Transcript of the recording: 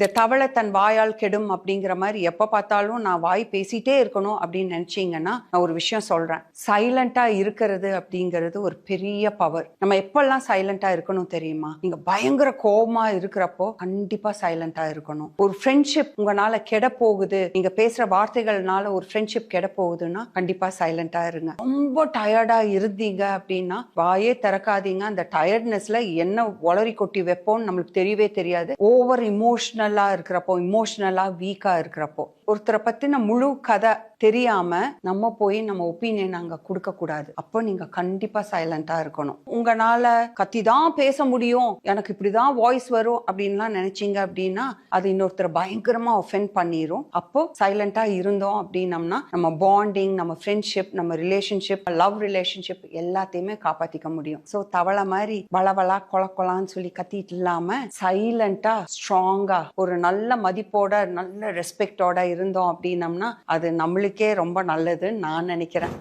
இந்த தவளை தன் வாயால் கெடும் அப்படிங்கிற மாதிரி எப்ப பார்த்தாலும் நான் வாய் பேசிட்டே இருக்கணும் அப்படின்னு நினைச்சீங்கன்னா நான் ஒரு விஷயம் சொல்றேன். சைலண்டா இருக்கிறது அப்படிங்கிறது ஒரு பெரிய பவர் நம்ம எப்பெல்லாம் சைலண்டா இருக்கணும் தெரியுமா? நீங்க பயங்கர கோபமா இருக்கிறப்போ கண்டிப்பா சைலண்டா இருக்கணும். ஒரு ஃப்ரெண்ட்ஷிப் உங்களால கெட போகுது நீங்க பேசுற வார்த்தைகள்னால ஒரு ஃப்ரெண்ட்ஷிப் கெட போகுதுன்னா கண்டிப்பா சைலண்டா இருங்க. ரொம்ப டயர்டா இருந்தீங்க அப்படின்னா வாயே திறக்காதீங்க. அந்த டயர்ட்னஸ்ல என்ன ஒளரி கொட்டி வைப்போம்னு நம்மளுக்கு தெரியவே தெரியாது. ஓவர் இமோஷனல் இருக்கிறப்போ இமோஷ்னலாக வீக்காக இருக்கிறப்போ ஒருத்தரை பத்தின முழு கதை தெரியாம நம்ம போய் நம்ம ஒப்பீனியன் அங்க கொடுக்க கூடாது. அப்போ நீங்க கண்டிப்பா சைலண்டா இருக்கணும். உங்களால கத்தி தான் பேச முடியும். எனக்கு இப்படிதான் வாய்ஸ் வரும் அப்படின்லாம் நினைச்சீங்க அப்படின்னா அது இன்னொருத்தர் பயங்கரமா ஒஃபெண்ட் பண்ணிரும். அப்போ சைலண்டா இருந்தோம் அப்படின்னம்னா நம்ம பாண்டிங் நம்ம ஃப்ரெண்ட்ஷிப் நம்ம ரிலேஷன்ஷிப் லவ் ரிலேஷன்ஷிப் எல்லாத்தையுமே காப்பாத்திக்க முடியும். ஸோ தவளை மாதிரி வளவளா கொலக்கொலான்னு சொல்லி கத்திட்டு இல்லாம சைலண்டா ஸ்ட்ராங்கா ஒரு நல்ல மதிப்போட நல்ல ரெஸ்பெக்டோட இருந்தோம் அப்படின்னம்னா அது நம்மளுக்கே ரொம்ப நல்லதுன்னு நான் நினைக்கிறேன்.